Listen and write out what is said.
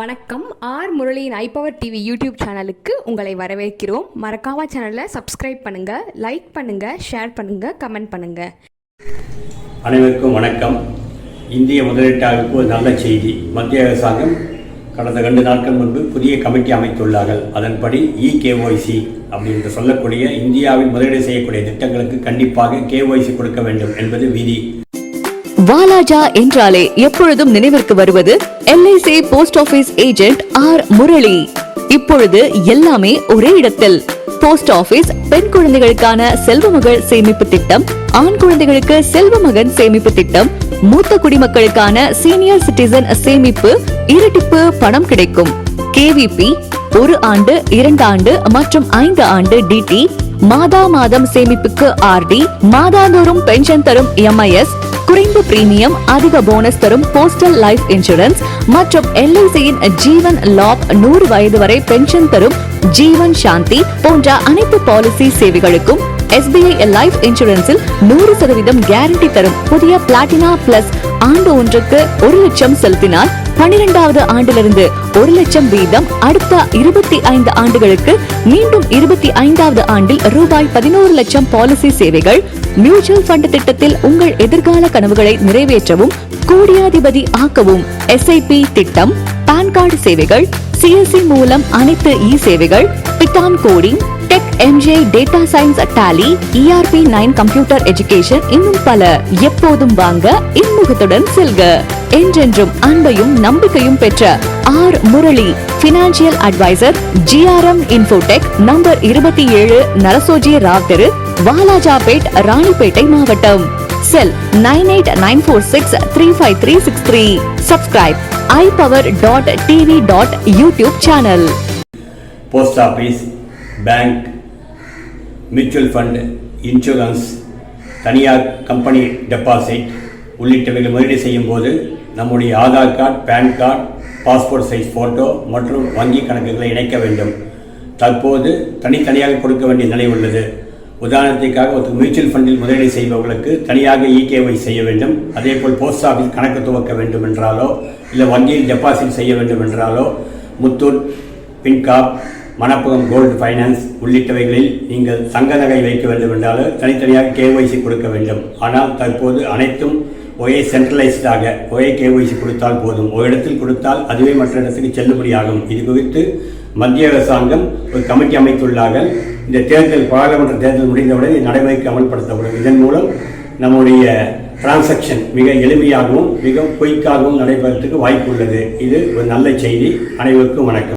வணக்கம். ஆர் முரளியின் ஐபவர் TV YouTube சேனலுக்கு உங்களை வரவேற்கிறோம். மறக்காம சேனலை சப்ஸ்கிரைப் பண்ணுங்க லைக் பண்ணுங்க ஷேர் பண்ணுங்க கமெண்ட் பண்ணுங்க. அனைவருக்கும் வணக்கம். இந்திய முதலீட்டாளருக்கு ஒரு நல்ல செய்தி. மத்திய அரசாங்கம் கடந்த ரெண்டு நாட்கள் முன்பு புதிய கமிட்டி அமைத்துள்ளார்கள். அதன்படி இகேஒய்சி அப்படின்னு சொல்லக்கூடிய இந்தியாவில் முதலீடு செய்யக்கூடிய திட்டங்களுக்கு கண்டிப்பாக கேஒய்சி கொடுக்க வேண்டும் என்பது விதி வாலாஜா என்றாலே எப்பொழுதும் நினைவிற்கு வருவது LIC post office agent R Murali. இப்பொழுது எல்லாமே ஒரே இடத்தில். போஸ்ட் ஆபீஸ் பெண் குழந்தைகளுக்கான செல்வ மகள் சேமிப்பு திட்டம் ஆண் குழந்தைகளுக்கு செல்வ மகன் சேமிப்பு திட்டம் மூத்த குடிமக்களுக்கான சீனியர் சிட்டிசன் சேமிப்பு இரட்டிப்பு பணம் கிடைக்கும். கேவிபி ஒரு ஆண்டு இரண்டு ஆண்டு மற்றும் ஐந்து ஆண்டு டிடி மாதா மாதம் சேமிப்புக்கு ஆர்டி மாதாந்தோறும் பென்ஷன் தரும் எம்ஐஎஸ் குறைந்த பிரீமியம் அதிக போனஸ் தரும் போஸ்டல் லைஃப் இன்சூரன்ஸ் மற்றும் எல்ஐசியின் ஜீவன் லாப் நூறு வயது வரை பென்ஷன் தரும் ஜீவன் சாந்தி போன்ற அனைத்து பாலிசி சேவைகளுக்கும் எஸ்பிஐ லைஃப் இன்சூரன்ஸில் நூறு சதவீதம் கேரண்டி தரும் புதிய பிளாட்டினா பிளஸ் ஆண்டு ஒன்றுக்கு ஒரு லட்சம் செலுத்தினால் பனிரெண்டாவது ஆண்டிலிருந்து ஒரு லட்சம் வீதம் அடுத்த இருபத்தி ஐந்து ஆண்டுகளுக்கு மீண்டும் இருபத்தி ஐந்தாவது ஆண்டில் ரூபாய் பதினோரு லட்சம் பாலிசி சேவைகள் மியூச்சுவல் ஃபண்ட் திட்டத்தில் உங்கள் எதிர்கால கனவுகளை நிறைவேற்றவும் கோடியாதிபதி ஆக்கவும். எஸ்ஐபி திட்டம் பான் கார்டு சேவைகள் சிஎஸ்சி மூலம் அனைத்து இ சேவைகள் python coding tech MJ data science Tally ERP nine computer education இன்னும் பல. எப்போதும் வாங்க இன்முகத்துடன் செல்க. என்றென்றும் அன்பையும் நம்பிக்கையும் பெற்ற R Murali financial advisor GRM infotech number இருபத்தி ஏழு நரசோஜி ராவ் தெரு வாலாஜாபேட் ராணிப்பேட்டை மாவட்டம். Cell nine eight nine four six three five three six three subscribe I power dot TV dot YouTube channel post office bank mutual fund insurance தனியார் company deposit உள்ளிட்டவைகள் முதலீடு செய்யும் போது நம்முடைய Aadhaar card PAN card passport size photo மற்றும் வங்கி கணக்குகளை இணைக்க வேண்டும். தற்போது தனித்தனியாக கொடுக்க வேண்டிய நிலை உள்ளது. உதாரணத்திற்காக ஒரு மியூச்சுவல் ஃபண்டில் முதலீடு செய்பவர்களுக்கு தனியாக இகேஒய் செய்ய வேண்டும். அதேபோல் போஸ்ட் ஆஃபீஸ் கணக்கு துவக்க வேண்டும் என்றாலோ இல்லை வங்கியில் டெபாசிட் செய்ய வேண்டும் என்றாலோ Muthoot Fincorp Manappuram gold finance உள்ளிட்டவைகளில் நீங்கள் சங்க நகை வைக்க வேண்டும் என்றாலும் தனித்தனியாக கேஒய்சி கொடுக்க வேண்டும். ஆனால் தற்போது அனைத்தும் ஒரே சென்ட்ரலைஸ்டாக ஒரே கேஒய்சி கொடுத்தால் போதும். ஒரு இடத்தில் கொடுத்தால் அதுவே மற்ற இடத்துக்கு செல்லுபடியாகும். இது குறித்து மத்திய அரசாங்கம் ஒரு கமிட்டி அமைத்துள்ளார்கள் இந்த தேர்தல் பாராளுமன்ற தேர்தல் முடிந்தவுடன் இது நடைமுறைக்கு அமல்படுத்தப்படும். இதன் மூலம் நம்முடைய டிரான்சாக்ஷன் மிக எளிமையாகவும் மிக குயிக்காகவும் நடைபெறத்துக்கு வாய்ப்பு உள்ளது இது ஒரு நல்ல செய்தி. அனைவருக்கும் வணக்கம்.